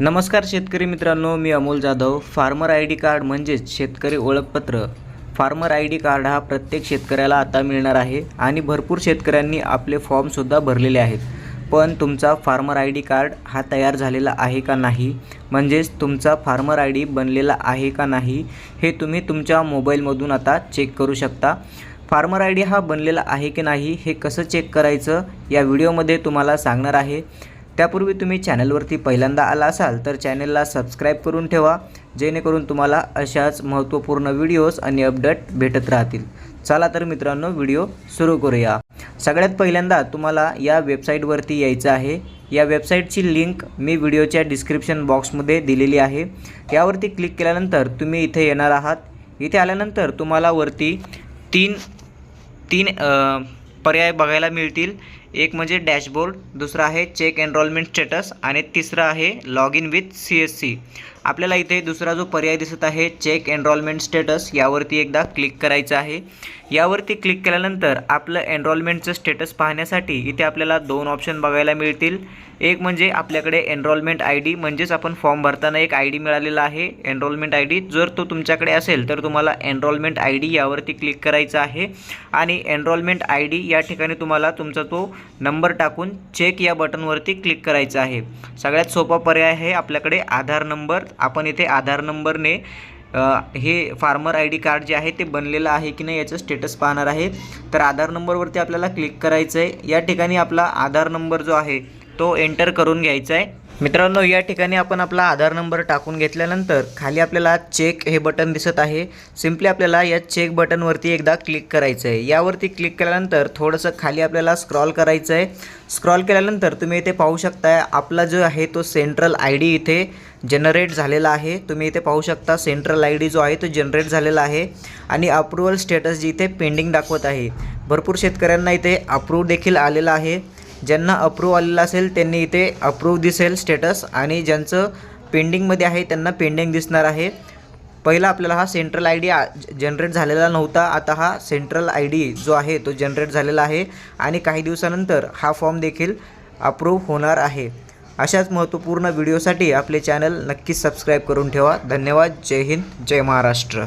नमस्कार शेतकरी मित्रांनो मी Amol Jadhav. Farmer I D card म्हणजेच शेतकरी ओळखपत्र. फार्मर आय डी कार्ड हा प्रत्येक शेतकऱ्याला आता मिळणार आहे आणि भरपूर शेतकऱ्यांनी आपले फॉर्मसुद्धा भरलेले आहेत. पण तुमचा फार्मर आय डी कार्ड हा तयार झालेला आहे का नाही? म्हणजेच तुमचा फार्मर आय डी बनलेला आहे का नाही? हे तुम्ही तुमच्या मोबाईलमधून आता चेक करू शकता. फार्मर आय डी हा बनलेला आहे की नाही हे कसं चेक करायचं या व्हिडिओमध्ये तुम्हाला सांगणार आहे. त्यापूर्वी तुम्ही चॅनलवरती पहिल्यांदा आला असाल तर चॅनलला सबस्क्राईब करून ठेवा जेणेकरून तुम्हाला अशाच महत्त्वपूर्ण व्हिडिओज आणि अपडेट भेटत राहतील. चला तर मित्रांनो व्हिडिओ सुरू करूया. सगळ्यात पहिल्यांदा तुम्हाला या वेबसाईटवरती यायचं आहे. या वेबसाईटची लिंक मी व्हिडिओच्या डिस्क्रिप्शन बॉक्समध्ये दिलेली आहे. यावरती क्लिक केल्यानंतर तुम्ही इथे येणार आहात. इथे आल्यानंतर तुम्हाला वरती तीन तीन पर्याय बघायला मिळतील. एक म्हणजे डॅशबोर्ड दुसरा आहे चेक एनरोलमेंट स्टेटस आणि तिसरा आहे log in with C S C. आपल्याला इथे दुसरा जो पर्याय दिसत आहे चेक एनरॉलमेंट स्टेटस यावरती एकदा क्लिक करायचं आहे. यावरती क्लिक केल्यानंतर आपलं एनरॉलमेंटचं स्टेटस पाहण्यासाठी इथे आपल्याला दोन ऑप्शन बघायला मिळतील. एक म्हणजे आपल्याकडे एनरोलमेंट आय डी म्हणजेच आपण फॉर्म भरताना एक आय डी मिळालेला आहे. एनरोलमेंट आय डी जर तो तुमच्याकडे असेल तर तुम्हाला एनरोलमेंट आय डी यावरती क्लिक करायचं आहे. आणि एनरोलमेंट आय डी या ठिकाणी तुम्हाला तुमचा तो नंबर टाकून चेक या बटनवरती क्लिक करायचं आहे. सगळ्यात सोपा पर्याय आहे आपल्याकडे आधार नंबर आपण इथे आधार नंबरने हे फार्मर आय डी कार्ड जे आहे ते बनलेलं आहे की नाही याचं स्टेटस पाहणार आहे. तर आधार नंबरवरती आपल्याला क्लिक करायचं आहे या ठिकाणी आपला आधार नंबर जो आहे तो एंटर करून घ्यायचा आहे मित्रांनो या ठिकाणी आपण आपला आधार नंबर टाकून घेतल्यानंतर खाली आपल्याला चेक हे बटन दिसत आहे. सिम्पली आपल्याला या चेक बटनवरती एकदा क्लिक करायचं आहे यावरती क्लिक केल्यानंतर थोडंसं खाली आपल्याला स्क्रॉल करायचं आहे स्क्रॉल केल्यानंतर तुम्ही इथे पाहू शकताय आपला जो आहे तो सेंट्रल आय डी इथे जनरेट झालेला आहे. तुम्ही इथे पाहू शकता सेंट्रल आय डी जो आहे तो जनरेट झालेला आहे. आणि अप्रुव्हल स्टेटस जी इथे पेंडिंग दाखवत आहे. भरपूर शेतकऱ्यांना इथे अप्रूव्ह देखील आलेला आहे. ज्यांना अप्रूव्ह आलेला असेल त्यांनी इथे अप्रूव्ह दिसेल स्टेटस आणि ज्यांचं पेंडिंगमध्ये आहे त्यांना पेंडिंग दिसणार आहे. पहिला आपल्याला हा सेंट्रल आय डी जनरेट झालेला नव्हता. आता हा सेंट्रल आय डी जो आहे तो जनरेट झालेला आहे आणि काही दिवसानंतर हा फॉर्म देखील अप्रूव्ह होणार आहे. अशाच महत्त्वपूर्ण व्हिडिओसाठी आपले चॅनल नक्कीच सबस्क्राईब करून ठेवा. धन्यवाद. जय हिंद. जय महाराष्ट्र.